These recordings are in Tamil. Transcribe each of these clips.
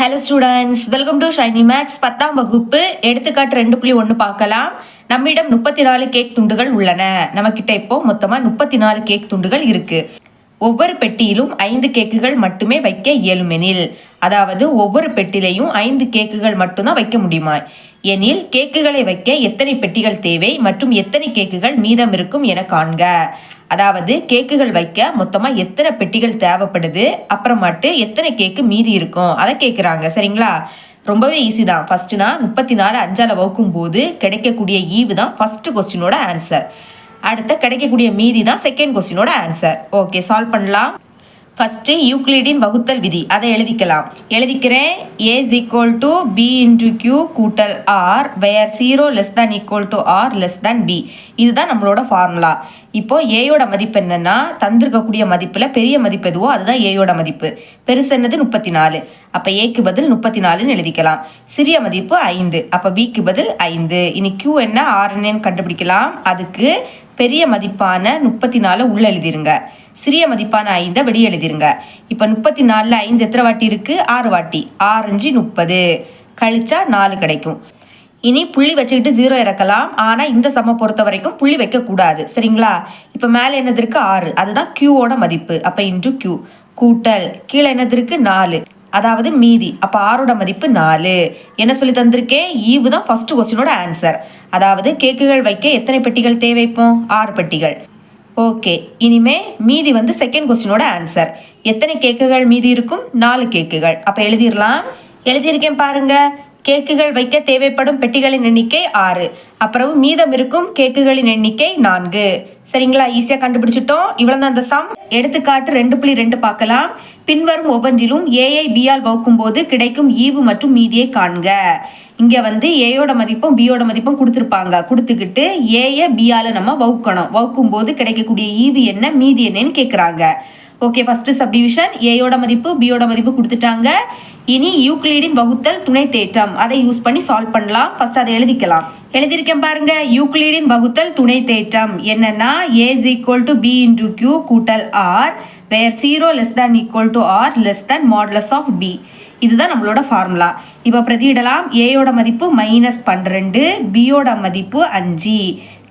Hello students welcome to shiny max பத்தாம் வகுப்பு. எடுத்துக்காட்டு ரெண்டு புள்ளி ஒன்று பார்க்கலாம். நம்மிடம் முப்பத்தி நாலு கேக் துண்டுகள் உள்ளன. நம்மக்கிட்ட இப்போ மொத்தமாக முப்பத்தி நாலு கேக் துண்டுகள் இருக்கு. ஒவ்வொரு பெட்டியிலும் ஐந்து கேக்குகள் மட்டுமே வைக்க இயலுமெனில். அதாவது ஒவ்வொரு பெட்டிலையும் ஐந்து கேக்குகள் மட்டும்தான் வைக்க முடியுமா எனில் கேக்குகளை வைக்க எத்தனை பெட்டிகள் தேவை மற்றும் எத்தனை கேக்குகள் மீதம் இருக்கும் என காண்க. அதாவது கேக்குகள் வைக்க மொத்தமாக எத்தனை பெட்டிகள் தேவைப்படுது அப்புறமாட்டு எத்தனை கேக்கு மீதி இருக்கும் அதை கேட்குறாங்க சரிங்களா? ரொம்பவே ஈஸி தான். ஃபஸ்ட்டுனா முப்பத்தி நாலு அஞ்சால் வகுக்கும் போது கிடைக்கக்கூடிய ஈவு தான் ஃபஸ்ட்டு கொஸ்டினோட ஆன்சர் அடுத்த கிடைக்கக்கூடிய மீதி தான் செகண்ட் கொஸ்டினோட ஆன்சர் ஓகே சால்வ் பண்ணலாம். ஃபஸ்ட்டு யூக்ளிடின் வகுத்தல் விதி. அதை எழுதிக்கலாம். எழுதிக்கிறேன். A equal to B into Q கூட்டல் R where zero less than equal to R less than B இதுதான் நம்மளோட ஃபார்முலா இப்போது ஏயோட மதிப்பு என்னன்னா தந்திருக்கக்கூடிய மதிப்பில் பெரிய மதிப்பு எதுவோ அதுதான் ஏயோட மதிப்பு. பெருசு என்னது? முப்பத்தி நாலு அப்போ ஏக்கு பதில் முப்பத்தி நாலுன்னு எழுதிக்கலாம். சிறிய மதிப்பு ஐந்து. அப்போ பிக்கு பதில் ஐந்து. இனி கியூ என்ன? ஆர் என்னன்னு கண்டுபிடிக்கலாம். அதுக்கு பெரிய மதிப்பான முப்பத்தி நாலு உள்ள எழுதிருங்க. சிறிய மதிப்பான ஐந்தை வெளியே எழுதிருங்க. இப்போ முப்பத்தி நாலில் ஐந்து எத்தனை வாட்டி இருக்குது ஆறு வாட்டி. ஆறஞ்சு முப்பது. கழிச்சா நாலு கிடைக்கும். இனி புள்ளி வச்சுக்கிட்டு ஜீரோ இறக்கலாம். ஆனால் இந்த சம பொறுத்த வரைக்கும் புள்ளி வைக்கக்கூடாது சரிங்களா? இப்போ மேலே என்னது இருக்குது ஆறு. அதுதான் கியூவோட மதிப்பு. அப்போ இன்டு கியூ கூட்டல். கீழே என்னது இருக்குது நாலு. அதாவது மீதி. அப்போ ஆறோட மதிப்பு நாலு. என்ன சொல்லி தந்திருக்கேன்? ஈவு தான் ஃபஸ்ட்டு கொஸ்டினோட ஆன்சர் அதாவது கேக்குகள் வைக்க எத்தனை பெட்டிகள் தேவைப்போம்? ஆறு பெட்டிகள். ஓகே இனிமே மீதி வந்து செகண்ட் கொஸ்டினோட ஆன்சர் எத்தனை கேக்குகள் மீதி இருக்கும்? நாலு கேக்குகள். அப்போ எழுதிடலாம் எழுதியிருக்கேன் பாருங்க. கேக்குகள் வைக்க தேவைப்படும் பெட்டிகளின் எண்ணிக்கை ஆறு. அப்புறம் மீதம் இருக்கும் கேக்குகளின் எண்ணிக்கை நான்கு. சரிங்களா? ஈஸியாக கண்டுபிடிச்சிட்டோம். இவ்வளோ அந்த சம் எடுத்துக்காட்டு ரெண்டு புள்ளி ரெண்டு பார்க்கலாம். பின்வரும் ஒவ்வொன்றிலும் ஏஐ பியால் வகுக்கும் போது கிடைக்கும் ஈவு மற்றும் மீதியை காண்க. இங்கே வந்து ஏயோட மதிப்பும் பியோட மதிப்பும் கொடுத்துருப்பாங்க. கொடுத்துக்கிட்டு ஏஐ பியால நம்ம வகுக்கணும். வகுக்கும் போது கிடைக்கக்கூடிய ஈவு என்ன மீதி என்னன்னு கேட்குறாங்க ஓகே ஃபர்ஸ்ட் சப்டிவிஷன் ஏயோட மதிப்பு பியோட மதிப்பு கொடுத்துட்டாங்க. இனி யூக்ளிடின் வகுத்தல் துணை தேற்றம். அதை யூஸ் பண்ணி சால்வ் பண்ணலாம். ஃபர்ஸ்ட் அதை எழுதிக்கலாம். எழுதியிருக்கேன் பாருங்க. யூக்ளிடின் வகுத்தல் துணை தேற்றம். என்னன்னா A's equal to B into Q கூட்டல் R where zero less than equal to R less than modulus of B இதுதான் நம்மளோட ஃபார்முலா இப்போ பிரதியிடலாம். ஏயோட மதிப்பு மைனஸ் பன்னிரெண்டு பியோட மதிப்பு அஞ்சு.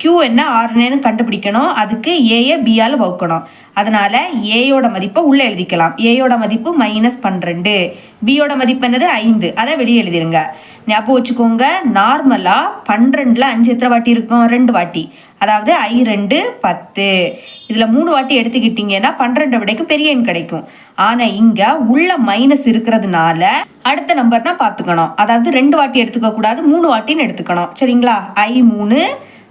க்யூ என்ன ஆறுன்னு கண்டுபிடிக்கணும். அதுக்கு ஏயை பியால் வகுக்கணும். அதனால் ஏயோட மதிப்பை உள்ளே எழுதிக்கலாம். ஏயோட மதிப்பு மைனஸ் பன்னிரெண்டு. பியோட மதிப்பு என்னது? ஐந்து. அதை வெளியே எழுதிருங்க. ஞாபகம் வச்சுக்கோங்க. நார்மலாக பன்னிரெண்டில் அஞ்சு எத்தனை வாட்டி இருக்கும்? ரெண்டு வாட்டி. அதாவது ஐ ரெண்டு பத்து. இதில் மூணு வாட்டி எடுத்துக்கிட்டிங்கன்னா பன்னிரெண்டு விடைக்கும் பெரிய எண் கிடைக்கும். ஆனால் இங்கே உள்ள மைனஸ் இருக்கிறதுனால அடுத்த நம்பர் தான் பார்த்துக்கணும். அதாவது ரெண்டு வாட்டி எடுத்துக்க கூடாது மூணு வாட்டின்னு எடுத்துக்கணும். சரிங்களா? ஐ மூணு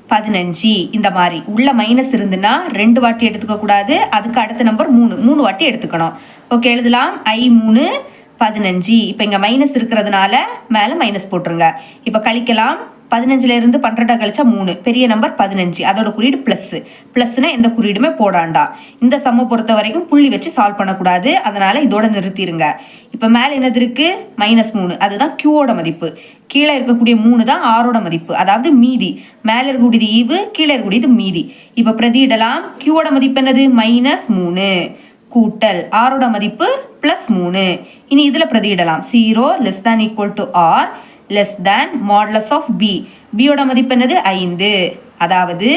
பதினஞ்சு. இந்த மாதிரி. உள்ள மைனஸ் இருந்துன்னா ரெண்டு வாட்டி எடுத்துக்க கூடாது. அதுக்கு அடுத்த நம்பர் மூணு. மூணு வாட்டி எடுத்துக்கணும். ஓகே எழுதலாம். ஐ மூணு பதினஞ்சு. இப்போ இங்கே மைனஸ் இருக்கிறதுனால மேலே மைனஸ் போட்டுருங்க. இப்போ கழிக்கலாம். பதினஞ்சுல இருந்து கழிச்சா மூணு. பெரிய நம்பர் பதினஞ்சு. அதோட குறியீடு ப்ளஸ்ஸு ப்ளஸ்னா எந்த குறியீடுமே போடாண்டா. இந்த சம்மை பொறுத்த வரைக்கும் புள்ளி வச்சு சால்வ் பண்ணக்கூடாது. அதனால் இதோட நிறுத்திடுங்க இப்போ மேலே என்னது இருக்குது மைனஸ் மூணு. அதுதான் கியூவோட மதிப்பு. கீழே இருக்கக்கூடிய மூணு தான் ஆரோட மதிப்பு. அதாவது மீதி. மேலே இருக்கக்கூடியது ஈவு கீழே இருக்கக்கூடியது மீதி. இப்போ பிரதியிடலாம் கியூவோட மதிப்பு என்னது? மைனஸ் மூணு. கூட்டல் ஆரோட மதிப்பு ப்ளஸ் மூணு. இனி இதில் பிரதியிடலாம் zero less than equal to R less than modulus of B பியோட மதிப்பு என்னது? ஐந்து. அதாவது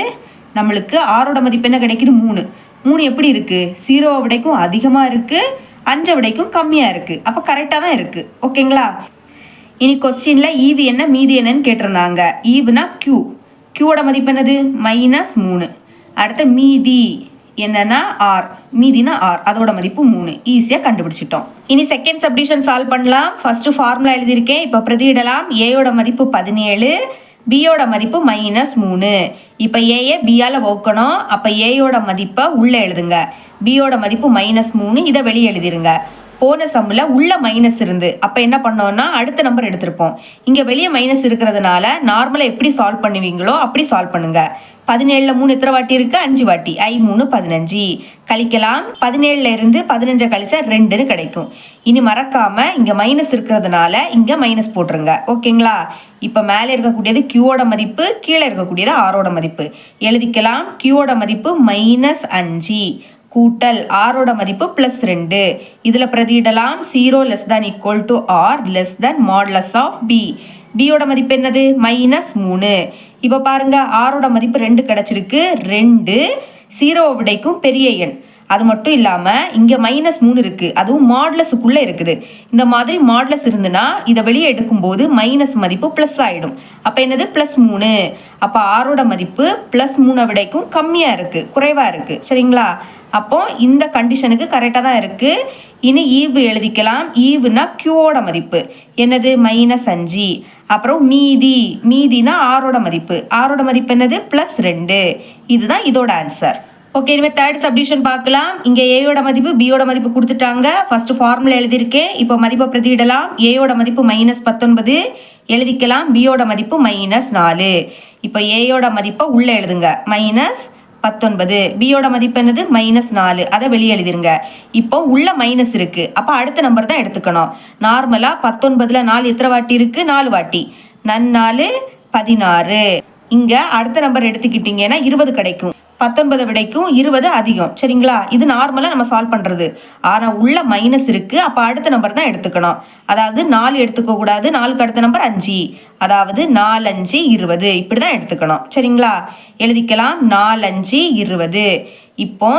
நம்மளுக்கு ஆரோட மதிப்பு என்ன கிடைக்குது? மூணு. மூணு எப்படி இருக்குது ஜீரோவை விடைக்கும் அதிகமாக இருக்குது அஞ்சை விடைக்கும் கம்மியாக இருக்குது அப்போ கரெக்டாக தான் இருக்குது ஓகேங்களா இனி கொஸ்டினில் ஈவு என்ன மீதி என்னன்னு கேட்டிருந்தாங்க. ஈவுனா கியூ கியூவோட மதிப்பு என்னது? மைனஸ் மூணு. அடுத்த மீதி. என்னன்னா ஆர் மீதினா ஆர் அதோட மதிப்பு மூணு. ஈஸியாக கண்டுபிடிச்சிட்டோம். இனி செகண்ட் சப்டிஷன் சால்வ் பண்ணலாம். ஃபர்ஸ்ட் ஃபார்முலா எழுதியிருக்கேன். இப்போ பிரதியிடலாம். ஏயோட மதிப்பு பதினேழு பியோட மதிப்பு மைனஸ் மூணு. இப்போ ஏயை பியால் வகுக்கணும். அப்போ ஏயோட மதிப்பை உள்ளே எழுதுங்க. பியோட மதிப்பு மைனஸ் மூணு. இதை வெளியே எழுதிருங்க. போன சம்மில் உள்ள மைனஸ் இருந்து. அப்போ என்ன பண்ணோம்னா அடுத்த நம்பர் எடுத்திருப்போம். இங்கே வெளியே மைனஸ் இருக்கிறதுனால நார்மலாக எப்படி சால்வ் பண்ணுவீங்களோ அப்படி சால்வ் பண்ணுங்க. பதினேழில் மூணு எத்தனை வாட்டி இருக்கு? அஞ்சு வாட்டி. ஐ மூணு பதினஞ்சு. கழிக்கலாம். பதினேழுல இருந்து பதினஞ்சை கழிச்சா ரெண்டுன்னு கிடைக்கும். இனி மறக்காம இங்கே மைனஸ் இருக்கிறதுனால இங்கே மைனஸ் போட்டுருங்க. ஓகேங்களா? இப்போ மேலே இருக்கக்கூடியது கியூவோட மதிப்பு கீழே இருக்கக்கூடியது ஆரோட மதிப்பு. எழுதிக்கலாம். கியூவோட மதிப்பு மைனஸ் அஞ்சு. கூட்டல் ஆரோட மதிப்பு ப்ளஸ் ரெண்டு. இதில் பிரதியிடலாம் zero less than equal to R less than modulus of B பியோட மதிப்பு என்னது? மைனஸ் மூணு. இப்போ பாருங்கள் ஆரோட மதிப்பு ரெண்டு கிடச்சிருக்கு. ரெண்டு ஜீரோ விடைக்கும் பெரிய எண். அது மட்டும் இல்லாமல் இங்கே மைனஸ் மூணு இருக்குது அதுவும் மாட்லஸுக்குள்ளே இருக்குது. இந்த மாதிரி மாட்லஸ் இருந்துன்னா இதை வெளியே எடுக்கும்போது மைனஸ் மதிப்பு ப்ளஸ் ஆகிடும் அப்போ என்னது? ப்ளஸ் மூணு. அப்போ ஆரோட மதிப்பு ப்ளஸ் மூணை விடைக்கும் கம்மியாக இருக்குது குறைவாக இருக்குது சரிங்களா? அப்போ இந்த கண்டிஷனுக்கு கரெக்டாக தான் இருக்குது இனி ஈவு எழுதிக்கலாம். ஈவுனா கியூவோட மதிப்பு. என்னது? மைனஸ் அஞ்சு. அப்புறம் மீதி. மீதினா ஆரோட மதிப்பு. ஆரோட மதிப்பு என்னது? ப்ளஸ் ரெண்டு. இதுதான் இதோட ஆன்சர் ஓகே இனிமேல் தேர்ட் சப்டிஷன் பார்க்கலாம். இங்கே ஏயோட மதிப்பு பியோட மதிப்பு கொடுத்துட்டாங்க. ஃபர்ஸ்ட் ஃபார்முலா எழுதியிருக்கேன். இப்போ மதிப்பை பிரதியிடலாம். ஏயோட மதிப்பு மைனஸ் பத்தொன்பது. எழுதிக்கலாம். பியோட மதிப்பு மைனஸ் நாலு. இப்போ ஏயோட மதிப்பை உள்ளே எழுதுங்க. மைனஸ் பத்தொன்பது. பியோட மதிப்பு என்னது? மைனஸ் நாலு. அதை வெளியே எழுதிருங்க. இப்போ உள்ள மைனஸ் இருக்கு. அப்போ அடுத்த நம்பர் தான் எடுத்துக்கணும். நார்மலாக பத்தொன்பதில் நாலு எத்தனை வாட்டி இருக்கு? நாலு வாட்டி. நன்னாலு பதினாறு. இங்கே அடுத்த நம்பர் எடுத்துக்கிட்டீங்கன்னா இருபது கிடைக்கும். பத்தொன்பது விடைக்கும் இருபது அதிகம். சரிங்களா? இது நார்மலாக நம்ம சால்வ் பண்ணுறது ஆனால் உள்ள மைனஸ் இருக்குது அப்போ அடுத்த நம்பர் தான் எடுத்துக்கணும். அதாவது நாலு எடுத்துக்க கூடாது. நாலுக்கு அடுத்த நம்பர் அஞ்சு. அதாவது நாலஞ்சு இருபது. இப்படி தான் எடுத்துக்கணும். சரிங்களா? எழுதிக்கலாம். நாலஞ்சு இருபது. இப்போ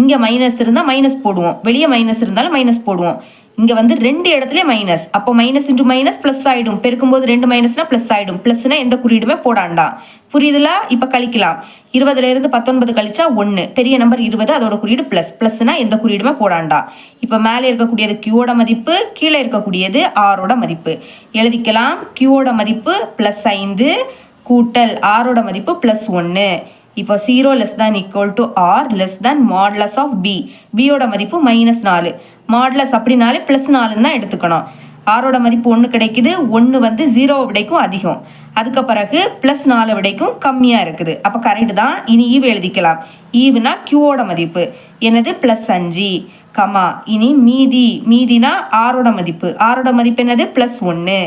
இங்கே மைனஸ் இருந்தால் மைனஸ் போடுவோம். வெளியே மைனஸ் இருந்தாலும் மைனஸ் போடுவோம். இங்கே வந்து ரெண்டு இடத்துல மைனஸ் அப்போ மைனஸ் இன்ட்டு மைனஸ் ப்ளஸ் ஆகிடும் பெருக்கும்போது ரெண்டு மைனஸ்னா ப்ளஸ் ஆகிடும் ப்ளஸ்னா எந்த குறியீடுமே போடாண்டாம் புரியுதுல? இப்போ கழிக்கலாம். இருபதுலேருந்து பத்தொன்பது கழிச்சா ஒன்று பெரிய நம்பர் இருபது அதோட குறியீடு ப்ளஸ் ப்ளஸ்னா எந்த குறியீடுமே போடாண்டா. இப்போ மேலே இருக்கக்கூடியது கியூவோட மதிப்பு கீழே இருக்கக்கூடியது ஆரோட மதிப்பு. எழுதிக்கலாம். கியூவோட மதிப்பு ப்ளஸ் ஐந்து கூட்டல் ஆரோட மதிப்பு ப்ளஸ் ஒன்று இப்போ zero less than equal to R less than modulus of B பியோட மதிப்பு மைனஸ் நாலு. மாட்லஸ் அப்படின்னாலே ப்ளஸ் நாலுன்னு தான் எடுத்துக்கணும். ஆரோட மதிப்பு ஒன்று கிடைக்குது ஒன்று வந்து ஜீரோ விடைக்கும் அதிகம். அதுக்கு பிறகு ப்ளஸ் நாலு விடைக்கும் கம்மியாக இருக்குது. அப்போ கரெக்டு தான். இனி ஈவு எழுதிக்கலாம். ஈவுனா கியூவோட மதிப்பு. என்னது? ப்ளஸ் அஞ்சு. கமா. இனி மீதி. மீதினா ஆரோட மதிப்பு. ஆரோட மதிப்பு என்னது? ப்ளஸ் ஒன்று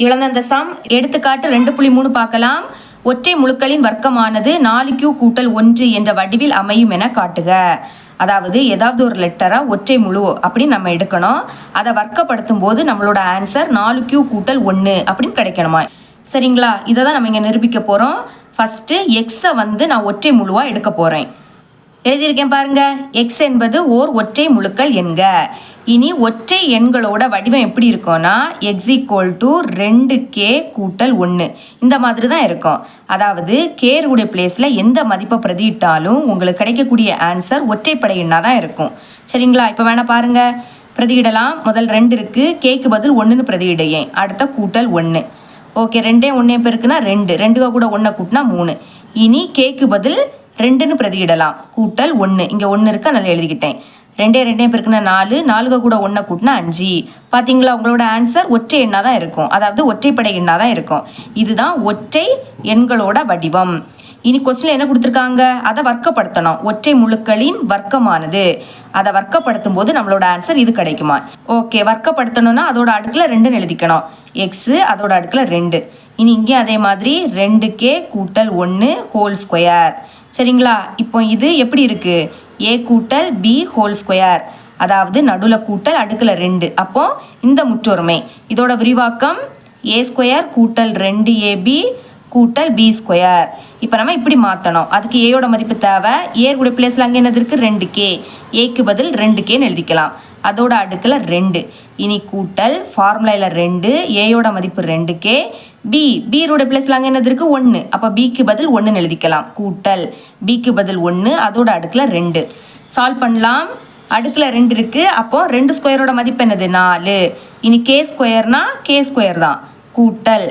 இவ்வளோ அந்த சம் எடுத்துக்காட்டு ரெண்டு புள்ளி மூணு பார்க்கலாம். ஒற்றை முழுக்களின் வர்க்கமானது நாலு கியூ கூட்டல் ஒன்று என்ற வடிவில் அமையும் என காட்டுக. அதாவது ஏதாவது ஒரு லெட்டரா ஒற்றை முழு அப்படின்னு நம்ம எடுக்கணும். அதை வர்க்கப்படுத்தும் போது நம்மளோட ஆன்சர் நாலு கியூ கூட்டல் ஒன்று அப்படின்னு கிடைக்கணுமா? சரிங்களா? இதை தான் நம்ம இங்கே நிரூபிக்க போகிறோம் ஃபஸ்ட்டு எக்ஸை வந்து நான் ஒற்றை முழுவாக எடுக்க போகிறேன் எழுதியிருக்கேன் பாருங்க. எக்ஸ் என்பது ஓர் ஒற்றை முழுக்கள் என்க. இனி ஒற்றை எண்களோட வடிவம் எப்படி இருக்கும்னா எக்ஸ் ஈக்குவல் டு ரெண்டு கே கூட்டல் ஒன்று இந்த மாதிரி தான் இருக்கும். அதாவது கேருடைய பிளேஸில் எந்த மதிப்பை பிரதியிட்டாலும் உங்களுக்கு கிடைக்கக்கூடிய ஆன்சர் ஒற்றைப்படை எண்ணாக தான் இருக்கும். சரிங்களா? இப்போ வேணால் பாருங்கள் பிரதியிடலாம். முதல் ரெண்டு இருக்குது கேக்கு பதில் ஒன்றுன்னு பிரதியிடையேன் அடுத்த கூட்டல் ஒன்று ஓகே ரெண்டே ஒன்றே பேருக்குன்னா ரெண்டு. ரெண்டுக்கு கூட ஒன்றை கூட்டினா மூணு. இனி கேக்கு பதில் ரெண்டுன்னு பிரதியிடலாம். கூட்டல் ஒன்று இங்கே ஒன்று இருக்கு? அதனால் எழுதிக்கிட்டேன். ரெண்டே ரெண்டே பேருக்குன்னா நாலு நாலுக கூட ஒன்றை கூட்டினா அஞ்சு. பார்த்தீங்களா உங்களோட ஆன்சர் ஒற்றை எண்ணாக தான் இருக்கும். அதாவது ஒற்றைப்படை எண்ணாக தான் இருக்கும். இதுதான் ஒற்றை எண்களோட வடிவம். இனி கொஸ்டின் என்ன கொடுத்துருக்காங்க? அதை வர்க்கப்படுத்தணும். ஒற்றை முழுக்களின் வர்க்கமானது. அதை வர்க்கப்படுத்தும் போது நம்மளோட ஆன்சர் இது கிடைக்குமா? ஓகே வர்க்கப்படுத்தணும்னா அதோட அடுக்கில் ரெண்டுன்னு எழுதிக்கணும். எக்ஸு அதோட அடுக்கில் ரெண்டு. இனி இங்கேயும் அதே மாதிரி ரெண்டு கே கூட்டல் ஒன்று ஹோல் ஸ்கொயர் சரிங்களா? இப்போ இது எப்படி இருக்குது ஏ கூட்டல் பி ஹோல் ஸ்கொயர் அதாவது நடுவில் கூட்டல் அடுக்கில் ரெண்டு. அப்போது இந்த முற்றொருமை. இதோட விரிவாக்கம் ஏ ஸ்கொயர் கூட்டல் ரெண்டு ஏபி கூட்டல் பி ஸ்கொயர் இப்போ நம்ம இப்படி மாற்றணும் அதுக்கு ஏயோட மதிப்பு தேவை. ஏற்குடைய பிளேஸில் அங்கே என்னது இருக்குது ரெண்டு கே ஏக்கு பதில் ரெண்டு கேன்னு எழுதிக்கலாம். அதோட அடுக்கில் ரெண்டு. இனி கூட்டல் ஃபார்முலாவில் ரெண்டு. ஏயோட மதிப்பு ரெண்டு கே பி பீரோட பிளேஸில் அங்கே என்னது இருக்குது ஒன்று அப்போ பிக்கு பதில் ஒன்றுன்னு எழுதிக்கலாம். கூட்டல். பிக்கு பதில் ஒன்று அதோட அடுக்கில் ரெண்டு. சால்வ் பண்ணலாம். அடுக்கில் ரெண்டு இருக்குது அப்போது ரெண்டு ஸ்கொயரோட மதிப்பு என்னது? நாலு. இனி கே ஸ்கொயர்னா கே ஸ்கொயர் தான். கூட்டல்.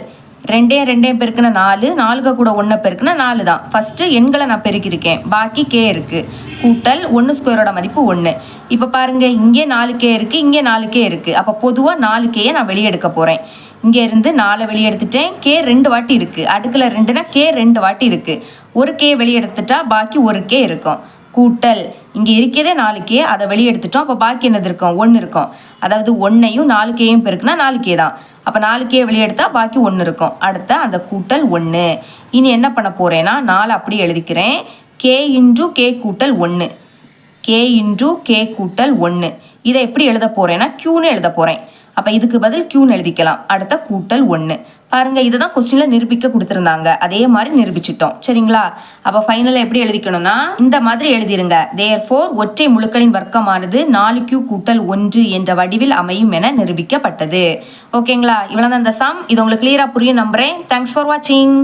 ரெண்டே ரெண்டே பெருக்குன நாலு. நாலுக கூட ஒன்றை பெருக்குனா நாலு தான். ஃபஸ்ட்டு எண்களை நான் பெருக்கியிருக்கேன். பாக்கி கே இருக்குது கூட்டல். ஒன்று ஸ்கொயரோட மதிப்பு ஒன்று இப்போ பாருங்கள் இங்கே நாலு கே இருக்குது இங்கே நாலு கே இருக்குது அப்போ பொதுவாக நாலு கேயை நான் வெளியே எடுக்க போகிறேன் இங்கே இருந்து நாலை வெளியே எடுத்துட்டேன். கே ரெண்டு வாட்டி இருக்குது அடுக்கில் ரெண்டுனா கே ரெண்டு வாட்டி இருக்குது ஒரு கே வெளியே எடுத்துட்டா பாக்கி ஒரு கே இருக்கும். கூட்டல். இங்கே இருக்கிறதே நாலு கே. அதை வெளியே எடுத்துட்டோம். அப்போ பாக்கி என்னது இருக்கும்? ஒன்று இருக்கும். அதாவது ஒன்றையும் நாலு கேயும் பெருக்குனா நாலு கே தான். அப்போ நாலு கே வெளியே எடுத்தால் பாக்கி ஒன்று இருக்கும். அடுத்த அந்த கூட்டல் ஒன்று இனி என்ன பண்ண போகிறேன்னா நாலு அப்படி எழுதிக்கிறேன். கே இன்டு கே கூட்டல் ஒன்று கே இன்டூ கே கூட்டல் ஒன்று இதை எப்படி எழுத போகிறேன்னா க்யூன்னு எழுத போகிறேன் அப்போ இதுக்கு பதில் க்யூன்னு எழுதிக்கலாம். அடுத்த கூட்டல் ஒன்று பாருங்க இதுதான் கொஸ்டின்ல நிரூபிக்க கொடுத்துருந்தாங்க. அதே மாதிரி நிரூபிச்சிட்டோம். சரிங்களா? அப்போ ஃபைனலாக எப்படி எழுதிக்கணும்னா இந்த மாதிரி எழுதிருங்க. தேர் ஃபோர் ஒற்றை முழுக்களின் வர்க்கமானது நாலு கியூ கூட்டல் ஒன்று என்ற வடிவில் அமையும் என நிரூபிக்கப்பட்டது. ஓகேங்களா இவ்வளோ தான் இந்த சம் இது உங்களுக்கு கிளியராக புரியும் நம்புறேன். தேங்க்ஸ் ஃபார் வாட்சிங்